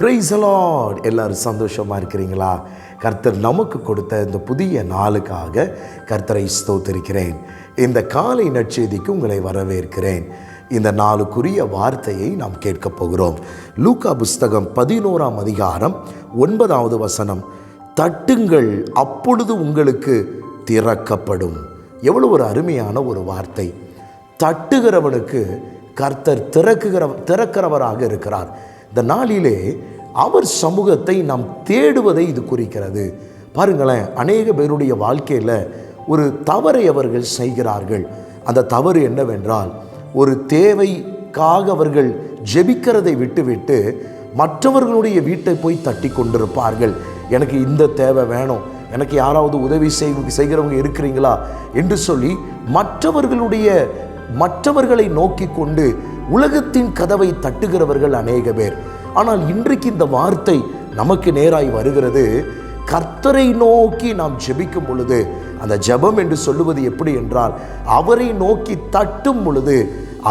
Price Lord எல்லாரும் சந்தோஷமாக இருக்கிறீங்களா? கர்த்தர் நமக்கு கொடுத்த இந்த புதிய நாளுக்காக கர்த்தரை ஸ்தோத்திருக்கிறேன். இந்த காலை நற்செய்திக்கு உங்களை வரவேற்கிறேன். இந்த நாளுக்குரிய வார்த்தையை நாம் கேட்கப் போகிறோம். லூக்கா புஸ்தகம் பதினோராம் அதிகாரம் ஒன்பதாவது வசனம். தட்டுங்கள் அப்பொழுது உங்களுக்கு திறக்கப்படும். எவ்வளோ ஒரு அருமையான ஒரு வார்த்தை. தட்டுகிறவனுக்கு கர்த்தர் திறக்குகிற திறக்கிறவராக இருக்கிறார். இந்த நாளிலே அவர் சமூகத்தை நாம் தேடுவதை இது குறிக்கிறது. பாருங்களேன் அநேக பேருடைய வாழ்க்கையில் ஒரு தவறை அவர்கள் செய்கிறார்கள். அந்த தவறு என்னவென்றால் ஒரு தேவைக்காக அவர்கள் ஜெபிக்கிறதை விட்டுவிட்டு மற்றவர்களுடைய வீட்டை போய் தட்டி கொண்டிருப்பார்கள். எனக்கு இந்த தேவை வேணும். எனக்கு யாராவது உதவி செய் செய்கிறவங்க இருக்கிறீங்களா? என்று சொல்லி மற்றவர்களுடைய மற்றவர்களை நோக்கி கொண்டு உலகத்தின் கதவை தட்டுகிறவர்கள் அநேக பேர். ஆனால் இன்றைக்கு இந்த வார்த்தை நமக்கு நேராய் வருகிறது. கர்த்தரை நோக்கி நாம் ஜெபிக்கும் பொழுது அந்த ஜெபம் என்று சொல்லுவது எப்படி என்றால் அவரை நோக்கி தட்டும் பொழுது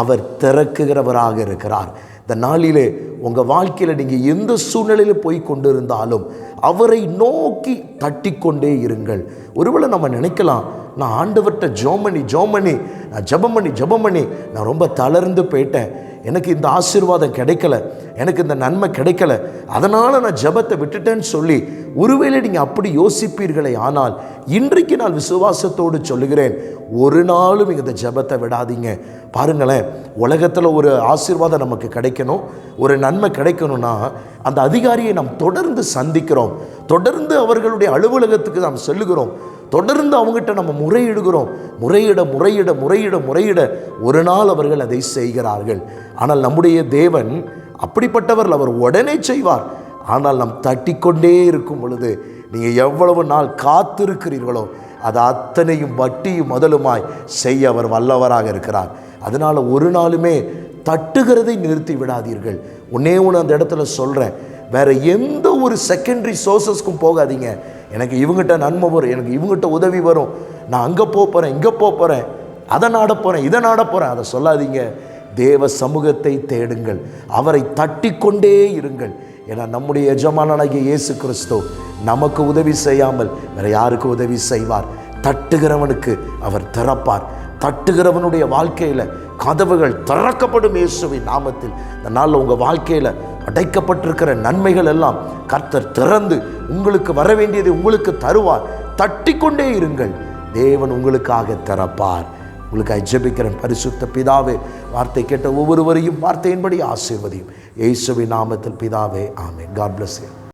அவர் திறக்குகிறவராக இருக்கிறார். இந்த நாளிலே உங்கள் வாழ்க்கையில் நீங்கள் எந்த சூழ்நிலையில் போய் கொண்டிருந்தாலும் அவரை நோக்கி தட்டிக்கொண்டே இருங்கள். ஒருவேளை நம்ம நினைக்கலாம் நான் ஆண்டவர்கிட்ட ஜோம் பண்ணி ஜோம் பண்ணி நான் ஜெபம் பண்ணி ஜெபம் பண்ணி நான் ரொம்ப தளர்ந்து போயிட்டேன். எனக்கு இந்த ஆசீர்வாதம் கிடைக்கல. எனக்கு இந்த நன்மை கிடைக்கல. அதனால் நான் ஜெபத்தை விட்டுட்டேன்னு சொல்லி ஒருவேளை நீங்கள் அப்படி யோசிப்பீர்களே ஆனால் இன்றைக்கு நான் விசுவாசத்தோடு சொல்லுகிறேன் ஒரு நாளும் இந்த ஜெபத்தை விடாதீங்க. பாருங்களேன் உலகத்தில் ஒரு ஆசீர்வாதம் நமக்கு கிடைக்கணும். ஒரு நன்மை கிடைக்கணும்னா அந்த அதிகாரியை நாம் தொடர்ந்து சந்திக்கிறோம். தொடர்ந்து அவர்களுடைய அலுவலகத்துக்கு நாம் செல்லுகிறோம். தொடர்ந்து அவங்ககிட்ட நம்ம முறையிடுகிறோம். முறையிட முறையிட முறையிட முறையிட ஒரு நாள் அவர்கள் அதை செய்கிறார்கள். ஆனால் நம்முடைய தேவன் அப்படிப்பட்டவர்கள் அவர் உடனே செய்வார். ஆனால் நாம் தட்டிக்கொண்டே இருக்கும் பொழுது நீங்கள் எவ்வளவு நாள் காத்திருக்கிறீர்களோ அது அத்தனையும் வட்டியும் முதலுமாய் செய்ய அவர் வல்லவராக இருக்கிறார். அதனால் ஒரு நாளுமே தட்டுகிறதை நிறுத்தி விடாதீர்கள். உன்னே ஒன்று அந்த இடத்துல சொல்கிறேன் வேறு எந்த ஒரு செகண்டரி சோர்சஸ்க்கும் போகாதீங்க. எனக்கு இவங்ககிட்ட நன்மை வரும் எனக்கு இவங்ககிட்ட உதவி வரும். நான் அங்கே போகிறேன் இங்கே போகிறேன் அதை நாட போகிறேன் இதை நாட போகிறேன் அதை சொல்லாதீங்க. தேவ சமூகத்தை தேடுங்கள். அவரை தட்டிக்கொண்டே இருங்கள். ஏன்னா நம்முடைய எஜமானனாகிய இயேசு கிறிஸ்து நமக்கு உதவி செய்யாமல் வேறு யாருக்கு உதவி செய்வார்? தட்டுகிறவனுக்கு அவர் திறப்பார். தட்டுகிறவனுடைய வாழ்க்கையில் கதவுகள் திறக்கப்படும் இயேசுவின் நாமத்தில். இந்த நாளில் உங்கள் வாழ்க்கையில் அடைக்கப்பட்டிருக்கிற நன்மைகள் எல்லாம் கர்த்தர் திறந்து உங்களுக்கு வர வேண்டியதை உங்களுக்கு தருவார். தட்டிக்கொண்டே இருங்கள். தேவன் உங்களுக்காக திறப்பார். உங்களுக்கு ஜெபிக்கிறேன் பரிசுத்த பிதாவே வார்த்தை கேட்ட ஒவ்வொருவரையும் வார்த்தையின்படி ஆசீர்வதியும். இயேசுவின் நாமத்தில் பிதாவே ஆமே காட் பிளஸ் யூ